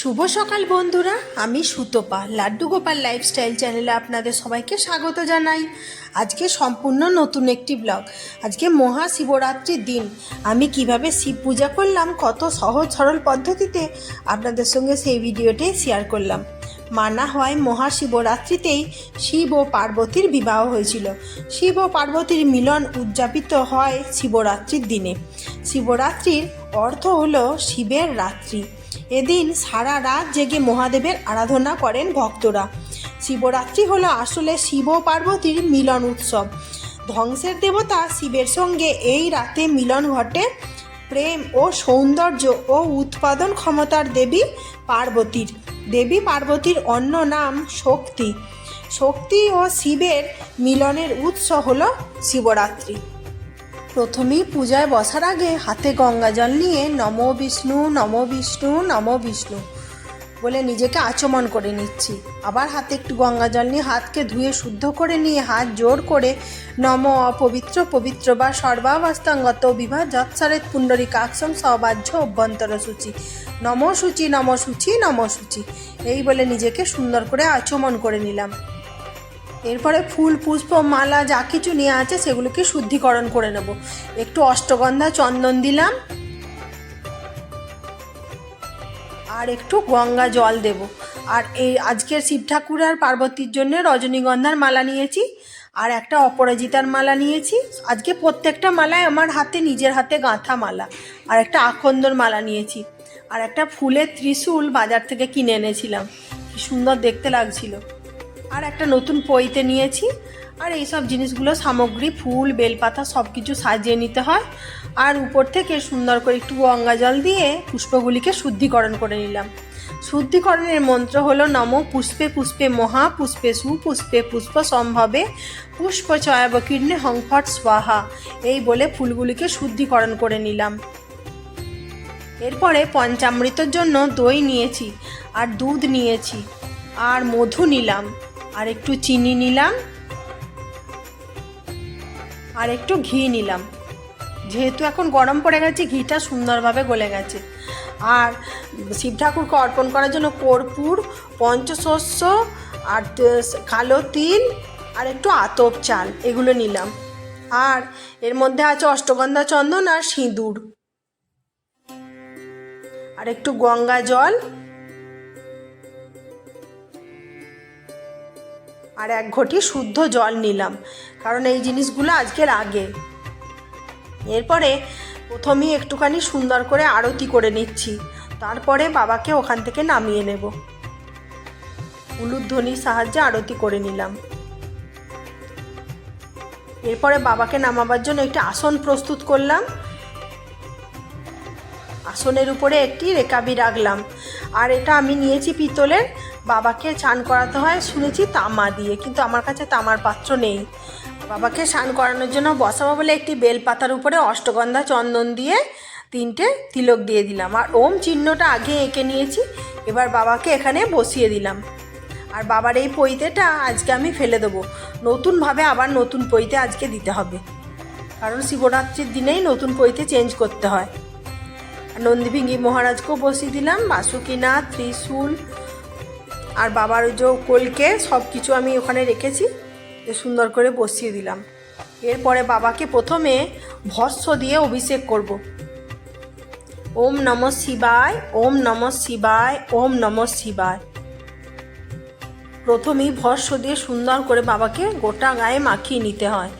শুভ সকাল বন্ধুরা, আমি সুতপা, লাড্ডু গোপাল লাইফস্টাইল চ্যানেলে আপনাদের সবাইকে স্বাগত জানাই। আজকে সম্পূর্ণ নতুন একটি ব্লগ আজকে মহাশিবরাত্রির দিন। আমি কীভাবে শিব পূজা করলাম, কত সহজ সরল পদ্ধতিতে আপনাদের সঙ্গে সেই ভিডিওটাই শেয়ার করলাম। মানা হয় মহাশিবরাত্রিতেই শিব ও পার্বতীর বিবাহ হয়েছিল। শিব ও পার্বতীর মিলন উদযাপিত হয় শিবরাত্রির দিনে। শিবরাত্রির অর্থ হলো শিবের রাত্রি। এদিন সারা রাত জেগে মহাদেবের আরাধনা করেন ভক্তরা। শিবরাত্রি হলো আসলে শিব পার্বতীর মিলন উৎসব। ধ্বংসের দেবতা শিবের সঙ্গে এই রাতে মিলন ঘটে। প্রেম ও সৌন্দর্য ও উৎপাদন ক্ষমতার দেবী পার্বতীর। দেবী পার্বতীর অন্য নাম শক্তি। শক্তি ও শিবের মিলনের উৎস হল শিবরাত্রি। প্রথমেই পূজায় বসার আগে হাতে গঙ্গা জল নিয়ে নম বিষ্ণু নম বিষ্ণু নম বিষ্ণু বলে নিজেকে আচমন করে নিচ্ছি। আবার হাতে একটু গঙ্গা জল নিয়ে হাতকে ধুয়ে শুদ্ধ করে নিয়ে হাত জোর করে নম অপবিত্র, পবিত্র বা সর্বাবস্থাঙ্গত বিবাহ যৎসারেত পুণ্ডরী কাকসম সবাহ্য অভ্যন্তর সূচি। নম সূচি নম সূচি নম সূচি। এই বলে নিজেকে সুন্দর করে আচমন করে নিলাম। এরপরে ফুল, পুষ্প, মালা যা কিছু নিয়ে আছে সেগুলোকে শুদ্ধিকরণ করে নেব। একটু অষ্টগন্ধা, চন্দন দিলাম। আর একটু গঙ্গা জল দেব। আর এই আজকের শিব ঠাকুর আর পার্বতীর জন্য রজনীগন্ধার মালা নিয়েছি। আর একটা অপরাজিতার মালা নিয়েছি। আজকে প্রত্যেকটা মালায় আমার হাতে, নিজের হাতে গাঁথা মালা। আর একটা আখন্দর মালা নিয়েছি। আর একটা ফুলের ত্রিশূল বাজার থেকে কিনে এনেছিলাম। সুন্দর দেখতে লাগছিল। আর একটা নতুন পইতে নিয়েছি। আর এই সব জিনিসগুলো সামগ্রী, ফুল, বেলপাতা সব কিছু সাজিয়ে নিতে হয়। আর উপর থেকে সুন্দর করে একটু গঙ্গা জল দিয়ে পুষ্পগুলিকে শুদ্ধিকরণ করে নিলাম। শুদ্ধিকরণের মন্ত্র হলো নম পুষ্পে পুষ্পে মহা, পুষ্পে সুপুষ্পে পুষ্প সম্ভবে, পুষ্প চয়াবকীর্ণে হংফট স্বাহা। এই বলে ফুলগুলিকে শুদ্ধিকরণ করে নিলাম। এরপরে পঞ্চামৃতর জন্য দই নিয়েছি, আর দুধ নিয়েছি, আর মধু নিলাম। আর একটু চিনি নিলাম। আর একটু ঘি নিলাম। যেহেতু এখন গরম পড়ে গেছে, ঘিটা সুন্দরভাবে গলে গেছে। আর শিব ঠাকুরকে অর্পণ করার জন্য কর্পূর, পঞ্চশস্য আর কালো তিল আর একটু আতপ চাল, এগুলো নিলাম। আর এর মধ্যে আছে অষ্টগন্ধা চন্দন আর সিঁদুর। আর একটু গঙ্গা জল আর এক ঘটি শুদ্ধ জল নিলাম, কারণ এই জিনিসগুলো আজকে লাগে। এরপরে প্রথমেই একটুখানি সুন্দর করে আরতি করে নিচ্ছি, তারপরে বাবাকে ওখান থেকে নামিয়ে নেব। উলুধ্বনির সাহায্যে আরতি করে নিলাম। এরপরে বাবাকে নামাবার জন্য একটি আসন প্রস্তুত করলাম। আসনের উপরে একটি রেকাবি রাখলাম। আর এটা আমি নিয়েছি পিতলের বাবাকে চান করাতে হয়, শুনেছি তামা দিয়ে, কিন্তু আমার কাছে তামার পাত্র নেই। বাবাকে স্নান করানোর জন্য বসাবো বলে একটি বেলপাতার উপরে অষ্টগন্ধা চন্দন দিয়ে তিনটে তিলক দিয়ে দিলাম। আর ওম চিহ্নটা আগে এঁকে নিয়েছি, এবার বাবাকে এখানে বসিয়ে দিলাম। আর বাবার এই পৈতেটা আজকে আমি ফেলে দেবো। নতুনভাবে আবার নতুন পৈতে আজকে দিতে হবে। কারণ শিবরাত্রির দিনেই নতুন পৈতে চেঞ্জ করতে হয়। নন্দীভিঙ্গি মহারাজকেও বসিয়ে দিলাম। বাসুকিনাথ, ত্রিশূল আর বাবার ওই যে কলকে সব কিছু আমি ওখানে রেখেছি সুন্দর করে বসিয়ে দিলাম। এরপরে বাবাকে প্রথমে ভস্য দিয়ে অভিষেক করব। ওম নম শিবায়, ওম নম শিবায়, ওম নম শিবায়। প্রথমেই ভস্য দিয়ে সুন্দর করে বাবাকে গোটা গায়ে মাখিয়ে নিতে হয়।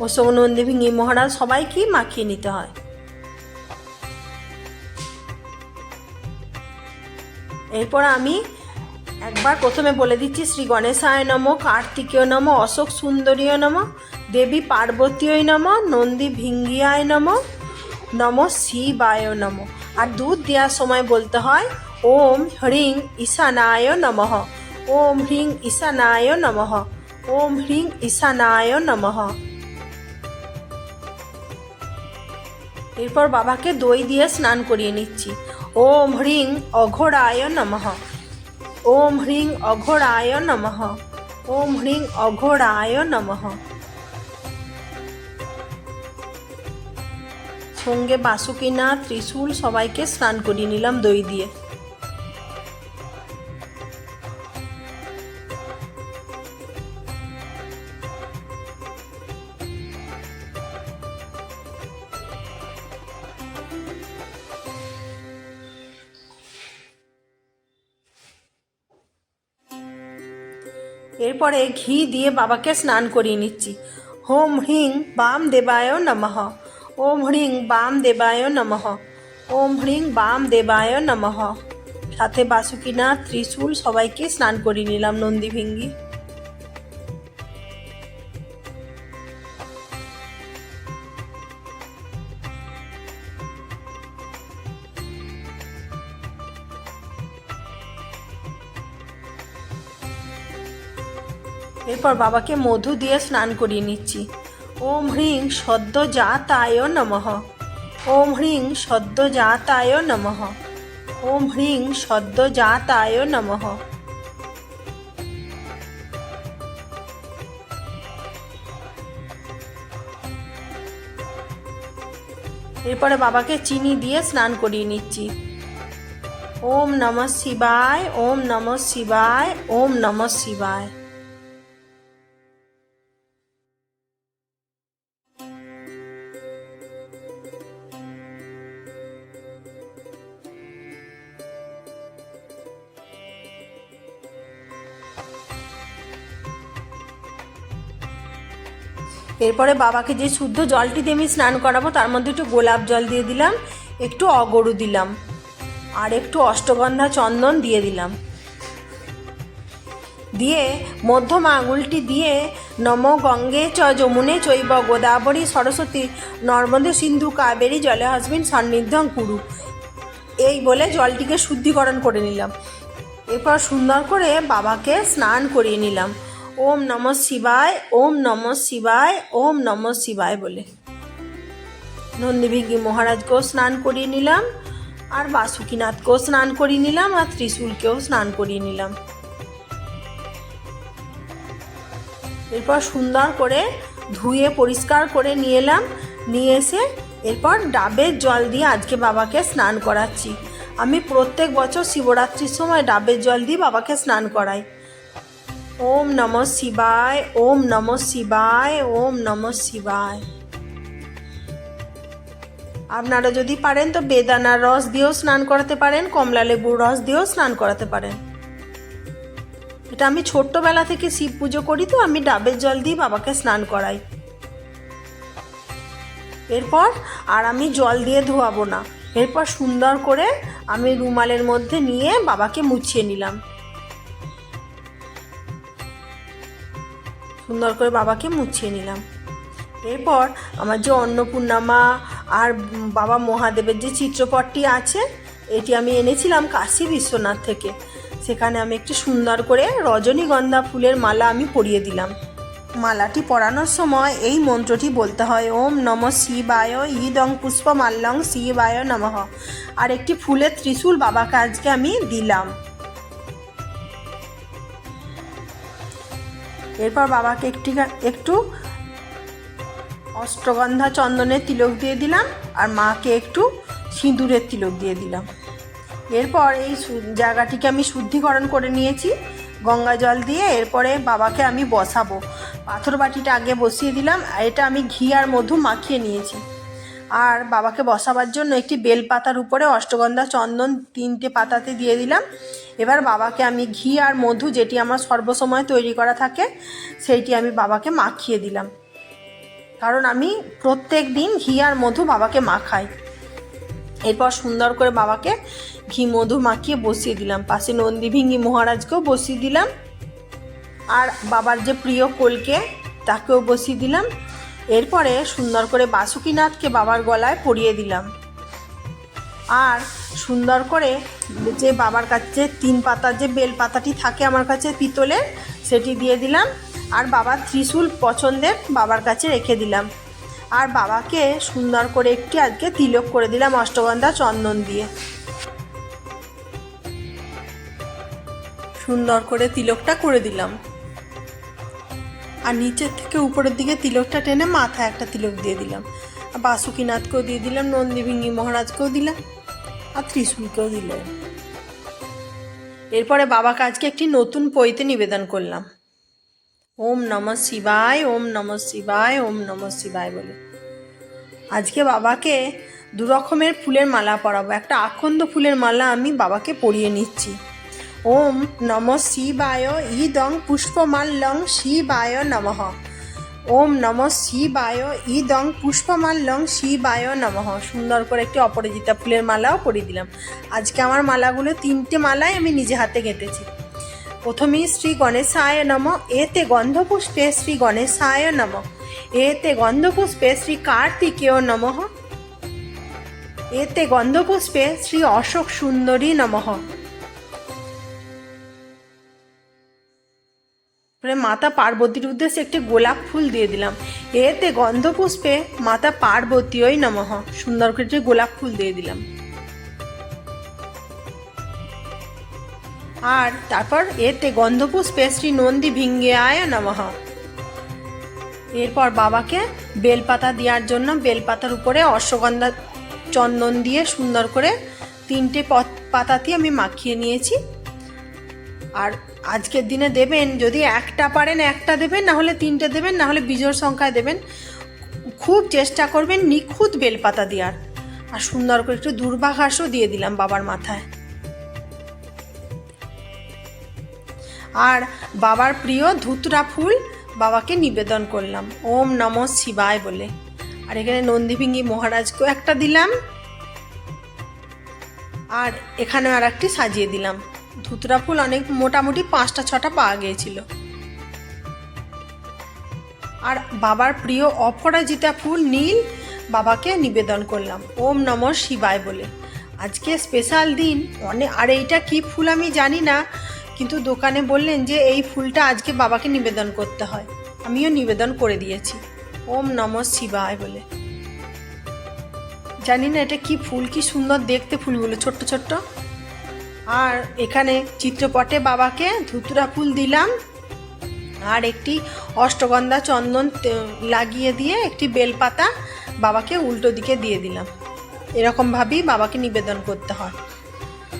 অশোক নন্দীভিঙ্গি মহারাজ সবাইকেই মাখিয়ে নিতে হয়। এরপর আমি একবার প্রথমে বলে দিচ্ছি শ্রী গণেশায় নম, কার্তিকেয় নম, অশোক সুন্দরীয় নম, দেবী পার্বতীয় নম, নন্দী ভিঙ্গিয়ায় নম নম শিবায় নম। আর দুধ দেওয়ার সময় বলতে হয়, ওম হ্রিং ঈশানায় নমঃ, ওম হ্রিং ঈশানায় নমঃ, ওম হ্রিং ঈশানায় নমঃ। এরপর বাবাকে দই দিয়ে স্নান করিয়ে নিচ্ছি। ওম হ্রিং অঘোরায় নমঃ ওম হ্রিং অঘোরায় নমঃ ওম হ্রিং অঘোরায় নমঃ সঙ্গে বাসুকিনা ত্রিশূল সবাইকে স্নান করিয়ে নিলাম দই দিয়ে। এরপরে ঘি দিয়ে বাবাকে স্নান করিয়ে নিচ্ছি। হোম হ্রিং বাম দেবায় নমঃ। ওম হ্রিং বাম দেবায় নমঃ। ওম হ্রিং বাম দেবায় নমঃ। সাথে বাসুকিনা ত্রিশূল সবাইকে স্নান করিয়ে নিলাম নন্দী ভিঙ্গি এরপর বাবাকে মধু দিয়ে স্নান করিয়ে নিচ্ছি। ওম হ্রিং সদ্য জাতায় নমঃ। ওম হ্রিং সদ্য জাতায় নমঃ। ওম হ্রিং সদ্য জাতায় নমঃ। এরপরে বাবাকে চিনি দিয়ে স্নান করিয়ে নিচ্ছি। ওম নমঃ শিবায়, ওম নমঃ শিবায়, ওম নমঃ শিবায়। এরপরে বাবাকে যে শুদ্ধ জলটি দিয়ে আমি স্নান করাবো, তার মধ্যে একটু গোলাপ জল দিয়ে দিলাম, একটু অগরু দিলাম, আর একটু অষ্টগন্ধা চন্দন দিয়ে দিলাম। দিয়ে মধ্যম আঙুলটি দিয়ে নম গঙ্গে চ যমুনে চৈব গোদাবরী সরস্বতী নর্মদে সিন্ধু কাবেরী জলে হাসবিন সন্নিধ্যং কুরু। এই বলে জলটিকে শুদ্ধিকরণ করে নিলাম। এরপর সুন্দর করে বাবাকে স্নান করিয়ে নিলাম। ওম নম শিবায়, ওম নম শিবায়, ওম নম শিবায় বলে। নন্দীভিঙ্গি মহারাজকেও স্নান করিয়ে নিলাম, আর বাসুকিনাথকেও স্নান করিয়ে নিলাম, আর ত্রিশূলকেও স্নান করিয়ে নিলাম। এরপর সুন্দর করে ধুয়ে, পরিষ্কার করে নিয়ে এলাম, নিয়ে এসে এরপর ডাবের জল দিয়ে আজকে বাবাকে স্নান করাচ্ছি। আমি প্রত্যেক বছর শিবরাত্রির সময় ডাবের জল দিয়ে বাবাকে স্নান করাই। ওম নম শিবায়, ওম নম শিবায়, ওম নম শিবায়। আপনারা যদি পারেন তো বেদানার রস দিয়েও স্নান করাতে পারেন, কমলা লেবুর রস দিয়েও স্নান করাতে পারেন। এটা আমি ছোট্টবেলা থেকে শিব পুজো করি তো, আমি ডাবের জল দিয়ে বাবাকে স্নান করাই। এরপর আর আমি জল দিয়ে ধোয়াবো না। এরপর সুন্দর করে আমি রুমালের মধ্যে নিয়ে বাবাকে মুছিয়ে নিলাম। সুন্দর করে বাবাকে মুছিয়ে নিলাম। এরপর আমার যে অন্নপূর্ণামা আর বাবা মহাদেবের যে চিত্রপটটি আছে, এটি আমি এনেছিলাম কাশী বিশ্বনাথ থেকে। সেখানে আমি একটি সুন্দর করে রজনীগন্ধা ফুলের মালা আমি পরিয়ে দিলাম। মালাটি পরানোর সময় এই মন্ত্রটি বলতে হয়, ওম নম শিবায় ইদং পুষ্পমাল্যং শিবায় নমঃ। আর একটি ফুলের ত্রিশূল বাবাকে আজকে আমি দিলাম। এরপর বাবাকে একটি একটু অষ্টগন্ধা চন্দনের তিলক দিয়ে দিলাম আর মাকে একটু সিঁদুরের তিলক দিয়ে দিলাম। এরপর এই জায়গাটিকে আমি শুদ্ধিকরণ করে নিয়েছি, গঙ্গা জল দিয়ে। এরপরে বাবাকে আমি বসাবো। পাথর বাটিটা আগে বসিয়ে দিলাম। আর এটা আমি ঘি আর মধু মাখিয়ে নিয়েছি। আর বাবাকে বসাবার জন্য একটি বেল পাতার উপরে অষ্টগন্ধা চন্দন তিনটে পাতাতে দিয়ে দিলাম। এবার বাবাকে আমি ঘি আর মধু যেটি আমার সর্বসময় তৈরি করা থাকে, সেইটি আমি বাবাকে মাখিয়ে দিলাম। কারণ আমি প্রত্যেক দিন ঘি আর মধু বাবাকে মাখাই। এরপর সুন্দর করে বাবাকে ঘি মধু মাখিয়ে বসিয়ে দিলাম। পাশে নন্দীভিঙ্গি মহারাজকেও বসিয়ে দিলাম। আর বাবার যে প্রিয় কলকে, তাকেও বসিয়ে দিলাম। এরপরে সুন্দর করে বাসুকিনাথকে বাবার গলায় পরিয়ে দিলাম। আর সুন্দর করে যে বাবার কাছে তিন পাতার যে বেল পাতাটি থাকে আমার কাছে পিতলের, সেটি দিয়ে দিলাম। আর বাবার ত্রিশূল পছন্দের বাবার কাছে রেখে দিলাম। আর বাবাকে সুন্দর করে একটি আজকে তিলক করে দিলাম অষ্টগন্ধা চন্দন দিয়ে। সুন্দর করে তিলকটা করে দিলাম। আর নিচের থেকে উপরের দিকে তিলকটা টেনে মাথায় একটা তিলক দিয়ে দিলাম। আর বাসুকিনাথকেও দিয়ে দিলাম নন্দীভিঙ্গি মহারাজকেও দিলাম, আর ত্রিশূলকেও দিলাম। এরপরে বাবাকে আজকে একটি নতুন পইতে নিবেদন করলাম। ওম নম শিবায়, ওম নম শিবায়, ওম নম শিবায় বলে। আজকে বাবাকে দু রকমের ফুলের মালা পরাবো। একটা আখন্দ ফুলের মালা আমি বাবাকে পরিয়ে নিচ্ছি। ওম নম শিবায় ইদং পুষ্পমাল্যং শিবায় নমঃ। ওম নম শিবায় ইদং পুষ্পমাল্যং শিবায় নমঃ। সুন্দর করে একটি অপরাজিতা ফুলের মালাও পরিয়ে দিলাম। আজকে আমার মালাগুলো তিনটে মালাই আমি নিজে হাতে গেঁথেছি প্রথমেই শ্রী গণেশায় নম, এতে গন্ধপুষ্পে শ্রী গণেশায় নম। এতে গন্ধপুষ্পে শ্রী কার্তিকেয় নমঃ। এতে গন্ধপুষ্পে শ্রী অশোক সুন্দরী নমঃ। পরে মাতা পার্বতীর উদ্দেশ্যে একটি গোলাপ ফুল দিয়ে দিলাম। এতে গন্ধপুষ্পে মাতা পার্বতীয় নমঃ। সুন্দর করে একটি গোলাপ ফুল দিয়ে দিলাম। আর তারপর এতে গন্ধপুষ্পে শ্রী নন্দী ভিঙ্গে আয় নমঃ। এরপর বাবাকে বেলপাতা দেওয়ার জন্য বেলপাতার উপরে অশ্বগন্ধা চন্দন দিয়ে সুন্দর করে তিনটে পত- পাতাতে আমি মাখিয়ে নিয়েছি। আর আজকের দিনে দেবেন, যদি একটা পারেন, একটা দেবেন না হলে তিনটে দেবেন না হলে বিজোড় সংখ্যায় দেবেন। খুব চেষ্টা করবেন নিখুঁত বেলপাতা দেওয়ার। আর সুন্দর করে একটু দুর্বাঘাসও দিয়ে দিলাম বাবার মাথায়। আর বাবার প্রিয় ধুতরা ফুল বাবাকে নিবেদন করলাম। ওম নম শিবায় বলে। আর এখানে নন্দীভিঙ্গি মহারাজকেও একটা দিলাম। আর এখানেও আর একটি সাজিয়ে দিলাম। ধুতরা ফুল অনেক মোটামুটি পাঁচটা, ছটা পাওয়া গিয়েছিল। আর বাবার প্রিয় অপরাজিতা ফুল নীল, বাবাকে নিবেদন করলাম। ওম নম শিবায় বলে। আজকে স্পেশাল দিন। অনেক আর এইটা কি ফুল আমি জানি না, কিন্তু দোকানে বললেন যে এই ফুলটা আজকে বাবাকে নিবেদন করতে হয়। আমিও নিবেদন করে দিয়েছি। ওম নম শিবায় বলে। জানি না এটা কি ফুল, কি সুন্দর দেখতে ফুলগুলো, ছোট্ট ছোট্ট। আর এখানে চিত্রপটে বাবাকে ধুতুরা ফুল দিলাম। আর একটি অষ্টগন্ধা চন্দন লাগিয়ে দিয়ে একটি বেলপাতা বাবাকে উল্টো দিকে দিয়ে দিলাম। এরকমভাবেই বাবাকে নিবেদন করতে হয়।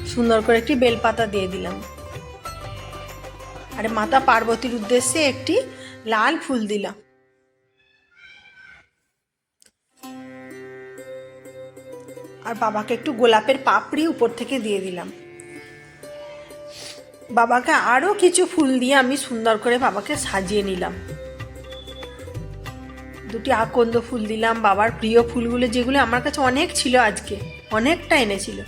সুন্দর করে একটি বেলপাতা দিয়ে দিলাম। আর মাতা পার্বতীর উদ্দেশ্যে একটি লাল ফুল দিলাম। আর বাবাকে একটু গোলাপের পাপড়ি উপর থেকে দিয়ে দিলাম। বাবাকে আরও কিছু ফুল দিয়ে আমি সুন্দর করে বাবাকে সাজিয়ে নিলাম। দুটি আকন্দ ফুল দিলাম, বাবার প্রিয় ফুলগুলো যেগুলো আমার কাছে অনেক ছিল আজকে, অনেকটা এনেছিল।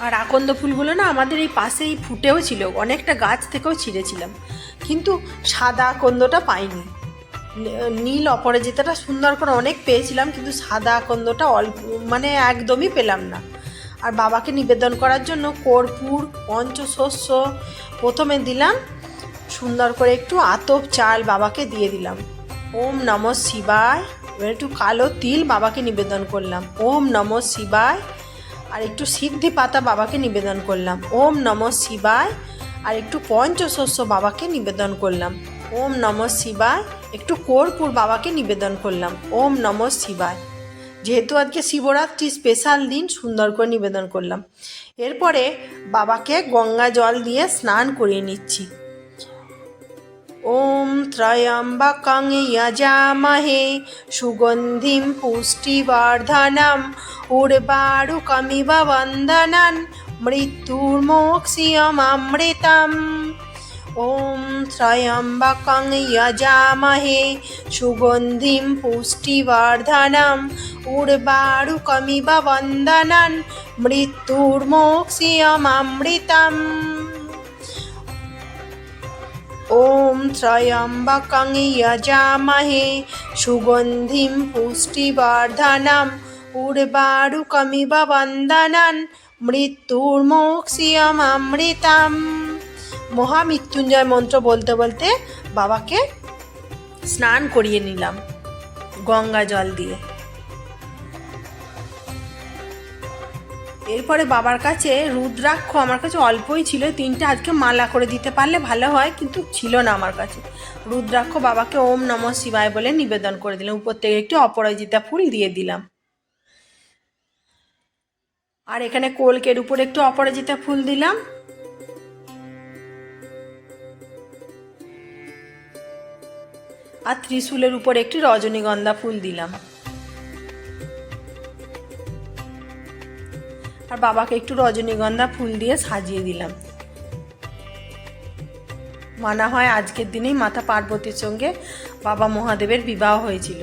আর আকন্দ ফুলগুলো না আমাদের এই পাশেই ফুটেও ছিল, অনেকটা গাছ থেকেও ছিঁড়েছিলাম। কিন্তু সাদা আকন্দটা পাইনি। নীল অপরাজিতাটা সুন্দর করে অনেক পেয়েছিলাম, কিন্তু সাদা আকন্দটা অল্প মানে একদমই পেলাম না। আর বাবাকে নিবেদন করার জন্য কর্পূর, পঞ্চশস্য প্রথমে দিলাম। সুন্দর করে একটু আতপ চাল বাবাকে দিয়ে দিলাম। ওম নম শিবায়। এবার একটু কালো তিল বাবাকে নিবেদন করলাম। ওম নম শিবায়। আর একটু সিদ্ধি পাতা বাবাকে নিবেদন করলাম। ওম নম শিবায়। আর একটু পঞ্চশস্য বাবাকে নিবেদন করলাম। ওম নম শিবায়। একটু কর্পূর বাবাকে নিবেদন করলাম। ওম নম শিবায়। যেহেতু আজকে শিবরাত্রি স্পেশাল দিন, সুন্দর করে নিবেদন করলাম। এরপরে বাবাকে গঙ্গা জল দিয়ে স্নান করিয়ে নিচ্ছি। ওম ত্রয়ম্বকং যজামহে সুগন্ধিম পুষ্টিবর্ধনম উর্বারুকমিব বন্দনন মৃত্যুর্মোক্ষিয়মৃতম ॐ त्र्यम्बकं यजामहे सुगन्धिं पुष्टिवर्धनम् उर्वारुकमिव वन्दनं मृत्युर्मोक्ष्यममृतम् ॐ त्र्यम्बकं यजामहे सुगन्धिं पुष्टिवर्धनम् उर्वारुकमिव वन्दनं मृत्युर्मोक्ष्यममृतम् মহামৃত্যুঞ্জয় মন্ত্র বলতে বলতে বাবাকে স্নান করিয়ে নিলাম, গঙ্গা জল দিয়ে। এরপরে বাবার কাছে রুদ্রাক্ষ আমার কাছে অল্পই ছিল তিনটে আজকে মালা করে দিতে পারলে ভালো হয়, কিন্তু ছিল না আমার কাছে। রুদ্রাক্ষ বাবাকে ওম নম শিবায় বলে নিবেদন করে দিলাম, উপর থেকে একটি অপরাজিতা ফুল দিয়ে দিলাম। আর এখানে কোলকের উপর একটু অপরাজিতা ফুল দিলাম। আর ত্রিশূলের উপর একটি রজনীগন্ধা ফুল দিলাম। আর বাবাকে একটু রজনীগন্ধা ফুল দিয়ে সাজিয়ে দিলাম। মানা হয় আজকের দিনেই মাতা পার্বতীর সঙ্গে বাবা মহাদেবের বিবাহ হয়েছিল।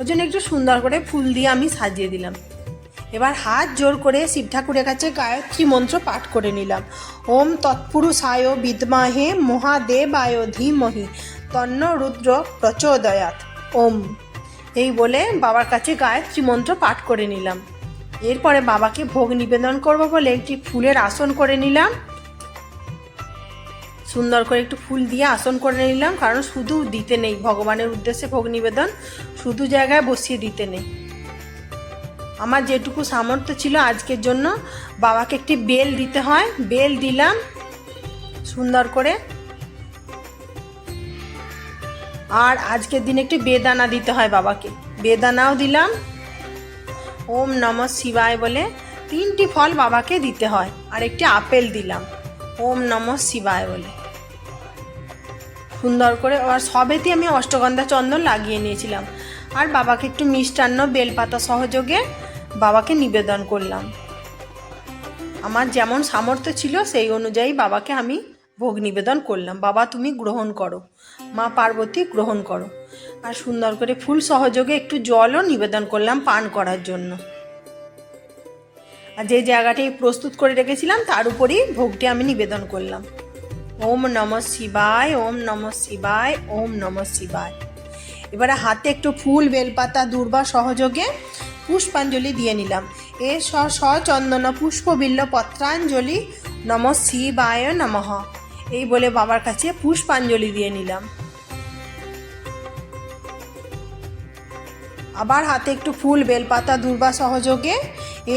ওই জন্য একটু সুন্দর করে ফুল দিয়ে আমি সাজিয়ে দিলাম। এবার হাত জোর করে শিব ঠাকুরের কাছে গায়ত্রী মন্ত্র পাঠ করে নিলাম। ওম তৎপুরুষায় বিদ্মাহে মহাদেবায় ধীমহি। তন্ন রুদ্র প্রচোদয়াত। ওম। এই বলে বাবার কাছে গায়ত্রী মন্ত্র পাঠ করে নিলাম। এরপরে বাবাকে ভোগ নিবেদন করব বলে একটি ফুলের আসন করে নিলাম। সুন্দর করে একটু ফুল দিয়ে আসন করে নিলাম, কারণ শুধু দিতে নেই, ভগবানের উদ্দেশ্যে ভোগ নিবেদন শুধু জায়গায় বসিয়ে দিতে নেই। আমার যেটুকু সামর্থ্য ছিল আজকের জন্য, বাবাকে একটি বেল দিতে হয়। বেল দিলাম। সুন্দর করে আর আজকের দিনে একটি বেদানা দিতে হয় বাবাকে। বেদানাও দিলাম। ওম নম শিবায় বলে তিনটি ফল বাবাকে দিতে হয়। আর একটি আপেল দিলাম। ওম নম শিবায় বলে। সুন্দর করে আর সবেতে আমি অষ্টগন্ধা চন্দন লাগিয়ে নিয়েছিলাম। আর বাবাকে একটু মিষ্টান্ন বেলপাতা সহযোগে বাবাকে নিবেদন করলাম। আমার যেমন সামর্থ্য ছিল সেই অনুযায়ী বাবাকে আমি ভোগ নিবেদন করলাম। বাবা, তুমি গ্রহণ করো। মা পার্বতী, গ্রহণ করো। আর সুন্দর করে ফুল সহযোগে একটু জলও নিবেদন করলাম পান করার জন্য। আর যে জায়গাটি প্রস্তুত করে রেখেছিলাম, তার উপরেই ভোগটি আমি নিবেদন করলাম। ওম নম শিবায়, ওম নম শিবায়, ওম নম শিবায়। এবারে হাতে একটু ফুল, বেলপাতা, দুর্বা সহযোগে পুষ্পাঞ্জলি দিয়ে নিলাম। এ স সচন্দন পুষ্পবিল্ল পত্রাঞ্জলি নম শিবায় নমঃ। এই বলে বাবার কাছে পুষ্পাঞ্জলি দিয়ে নিলাম। আবার হাতে একটু ফুল, বেলপাতা, দুর্বা সহযোগে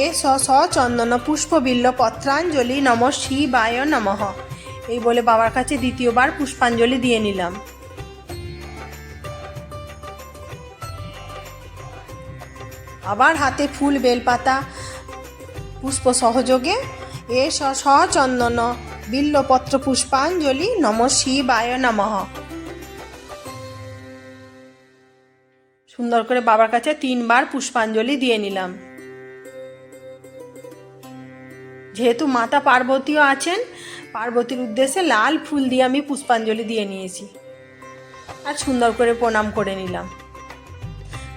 এ স স, চন্দন পুষ্পবিল্ল পত্রাঞ্জলি, নম, শিবায় নমঃ। এই বলে বাবার কাছে দ্বিতীয়বার পুষ্পাঞ্জলি দিয়ে নিলাম। আবার হাতে ফুল, বেলপাতা, পুষ্প সহযোগে এ স স, চন্দন বিল্লপত্র পুষ্পাঞ্জলি নম শিবায় নমঃ। সুন্দর করে বাবার কাছে তিনবার পুষ্পাঞ্জলি দিয়ে নিলাম। যেহেতু মাতা পার্বতীও আছেন, পার্বতীর উদ্দেশ্যে লাল ফুল দিয়ে আমি পুষ্পাঞ্জলি দিয়ে নিয়েছি। আর সুন্দর করে প্রণাম করে নিলাম।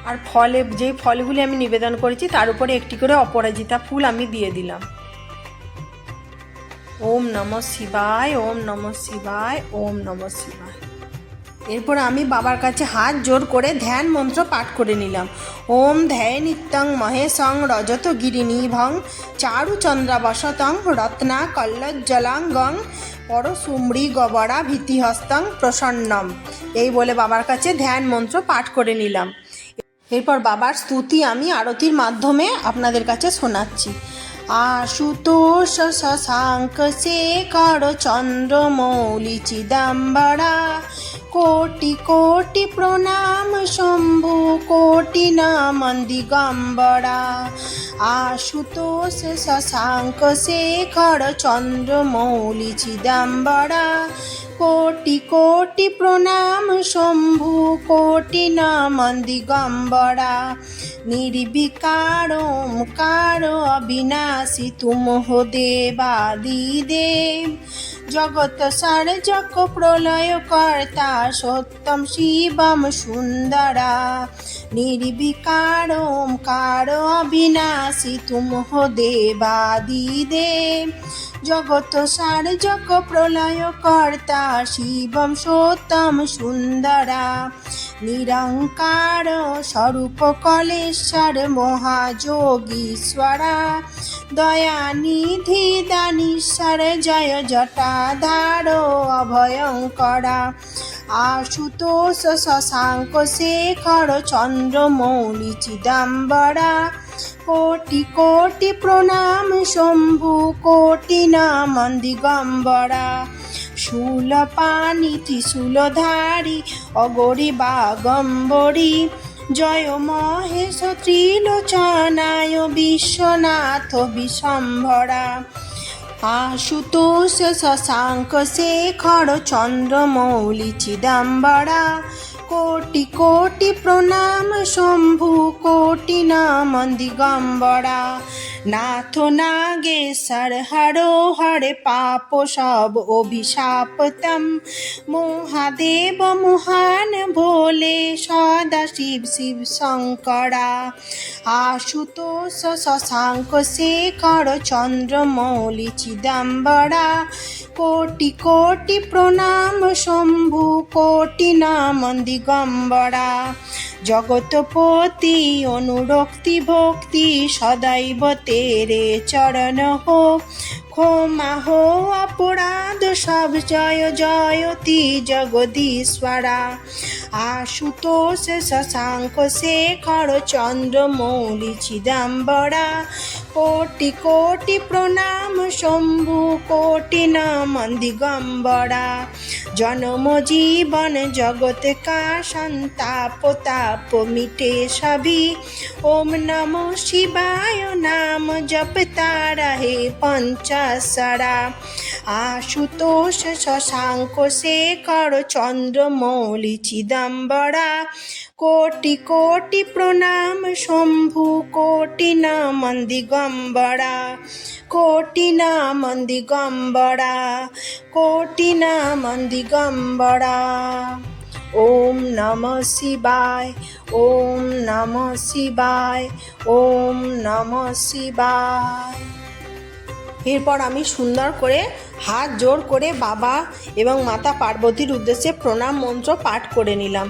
আর ফলে, যে ফলগুলি আমি নিবেদন করেছি, তার উপরে একটি করে অপরাজিতা ফুল আমি দিয়ে দিলাম। ওম নম শিবায়, ওম নম শিবায়, ওম নম শিবায়। এরপর আমি বাবার কাছে হাত জোর করে ধ্যান মন্ত্র পাঠ করে নিলাম। ওম ধ্যায় নিত্যং মহেশং রজত গিরিনিভং চারু চন্দ্রাবসতং রত্না কল্লজ্জলাঙ্গং পরশুমৃ গবরা ভীতিহস্তং প্রসন্নম। এই বলে বাবার কাছে ধ্যান মন্ত্র পাঠ করে নিলাম। এরপর বাবার স্তুতি আমি আরতির মাধ্যমে আপনাদের কাছে শোনাচ্ছি। আশুতোষ শশাঙ্ক শেখর চন্দ্রমৌলি চিদাম্বরা। কোটি কোটি প্রণাম শম্ভু, কোটি নামন দিগম্বরা। আশুতোষ শশাঙ্ক শেখর চন্দ্রমৌলি চিদাম্বরা। কোটি কোটি প্রণাম, শম্ভু কোটি নামন দিগম্বরা। নির্বিকার, ওমকার, অবিনাশী, তুম হো দেবাদি দেব জগত সার জক প্রলয় কর্তা, সত্যম শিবম সুন্দরা। নির্বিকার, ওমকার, অবিনাশী, তুম হো দেবাদি দেব জগত সার জগ প্রলয় কর্তা শিবম সত্যম সুন্দরা। নিরঙ্কার স্বরূপ কলেশ্বর মহাযোগীশ্বরা দয়ানিধি দানীশ্বর জয় জটাধার অভয়ঙ্করা আশুতোষ শশাঙ্ক শেখর চন্দ্রমৌলি চিদাম্বরা। কোটি কোটি প্রণাম শম্ভু, কোটি নামন দিগম্বরা শূল পানি ত্রিশূলধারী অগরি বাগম্বরী জয় মহেশ ত্রিলোচনায় বিশ্বনাথ বিশম্ভরা। আশুতোষ শশাঙ্ক শেখর চন্দ্রমৌলি চিদম্বরা। কোটি কোটি প্রণাম শম্ভু, কোটি নাম দিগম্বরা। নাথ নাগে সর হরো হর পাপ সব অভিশাপতম। মহাদেব মহান ভোলে সদা শিব শিব শঙ্করা। আশুতোষ শশাঙ্ক শেখর চন্দ্রমৌলি চিদম্বরা। কোটি কোটি প্রণাম শম্ভু কোটি নাম দিগম্বরা। জগতপতি অনুরক্তি ভক্তি সদাইব তেরে চরণ হো ক্ষমা হো অপরাধ, সব জয়, জয়তি জগদীশ্বরা। আশুতোষ, শশাঙ্ক শেখর, চন্দ্রমৌলি, চিদম্বরা। কোটি কোটি প্রণাম, শম্ভু কোটি নাম, দিগম্বরা। জনম জীবন জগত কা সন্তাপ, তাপ মিটে সবই। ওম নম শিবায়, নাম জপতা রহে পঞ্চাশরা আশুতোষ শশাঙ্ক শেখর চন্দ্রমৌলি চিদম্বরা। কোটি কোটি প্রণাম, শম্ভু, কোটি নাম, দিগম্বরা। কোটি নাম, দিগম্বরা। কোটি নাম, দিগম্বরা। ওম নম শিবায়, ওম নম শিবায়, ওম নম শিবায়। এরপর আমি সুন্দর করে হাত জোর করে বাবা এবং মাতা পার্বতীর উদ্দেশ্যে প্রণাম মন্ত্র পাঠ করে নিলাম।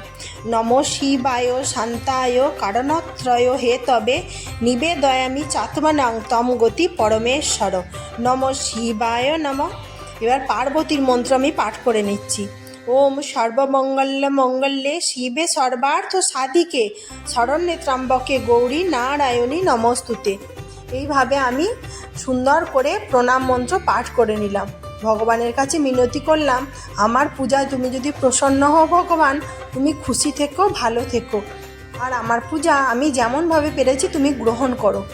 নম শিবায় শান্তায় কারণত্রয়। হে তবে নিবেদয়ামি চাত্মানাং তম গতি পরমেশ্বর। নম শিবায় নম। এবার পার্বতীর মন্ত্র আমি পাঠ করে নিচ্ছি। ওম সর্বমঙ্গল মঙ্গলে শিবে সর্বার্থ সাধিকে। শরণ্যে ত্রাম্বকে গৌরী নারায়ণী নমস্তুতে। এইভাবে আমি সুন্দর করে প্রণাম মন্ত্র পাঠ করে নিলাম। ভগবানের কাছে মিনতি করলাম, আমার পূজায় তুমি যদি প্রসন্ন হও ভগবান, তুমি খুশি থেকো, ভালো থেকো। আর আমার পূজা, আমি যেমনভাবে পেরেছি, তুমি গ্রহণ করো।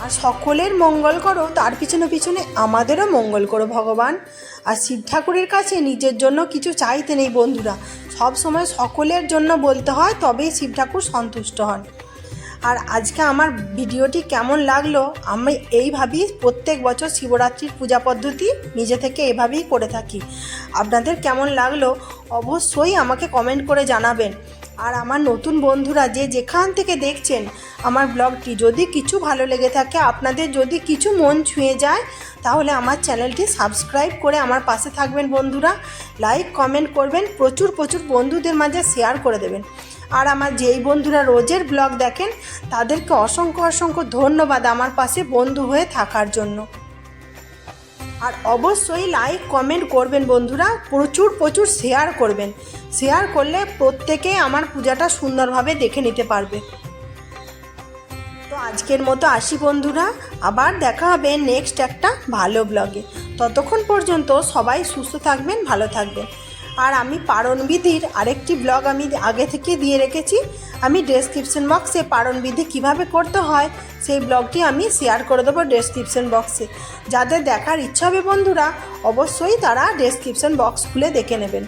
আর সকলের মঙ্গল করো, তার পিছনে পিছনে আমাদেরও মঙ্গল করো ভগবান। আর শিব ঠাকুরের কাছে নিজের জন্য কিছু চাইতে নেই বন্ধুরা। সব সময় সকলের জন্য বলতে হয়, তবেই শিব ঠাকুর সন্তুষ্ট হন। আর আজকে আমার ভিডিওটি কেমন লাগল, আমি এইভাবেই প্রত্যেক বছর শিবরাত্রির পূজা পদ্ধতি নিজে থেকে এভাবেই করে থাকি। আপনাদের কেমন লাগল অবশ্যই আমাকে কমেন্ট করে জানাবেন। আর আমার নতুন বন্ধুরা যে যেখান থেকে দেখছেন আমার ব্লগটি, যদি কিছু ভালো লেগে থাকে, আপনাদের যদি কিছু মন ছুঁয়ে যায়, তাহলে আমার চ্যানেলটি সাবস্ক্রাইব করে আমার পাশে থাকবেন বন্ধুরা। লাইক কমেন্ট করবেন, প্রচুর প্রচুর বন্ধুদের মাঝে শেয়ার করে দেবেন। আর আমার যেই বন্ধুরা রোজের ব্লগ দেখেন, তাদেরকে অসংখ্য অসংখ্য ধন্যবাদ আমার পাশে বন্ধু হয়ে থাকার জন্য। আর অবশ্যই লাইক কমেন্ট করবেন বন্ধুরা, প্রচুর প্রচুর শেয়ার করবেন। শেয়ার করলে প্রত্যেকে আমার পূজাটা সুন্দরভাবে দেখে নিতে পারবে। তো আজকের মতো আসি বন্ধুরা, আবার দেখা হবে নেক্সট একটা ভালো ব্লগে ততক্ষণ পর্যন্ত সবাই সুস্থ থাকবেন, ভালো থাকবেন। আর আমি পারণবিধির আরেকটি ব্লগ আমি আগে থেকে দিয়ে রেখেছি। আমি ডেসক্রিপশন বক্সে পারণবিধি কীভাবে করতে হয়, সেই ব্লগটি আমি শেয়ার করে দেবো ডেসক্রিপশন বক্সে যাদের দেখার ইচ্ছা হবে বন্ধুরা, অবশ্যই তারা ডেসক্রিপশন বক্স খুলে দেখে নেবেন।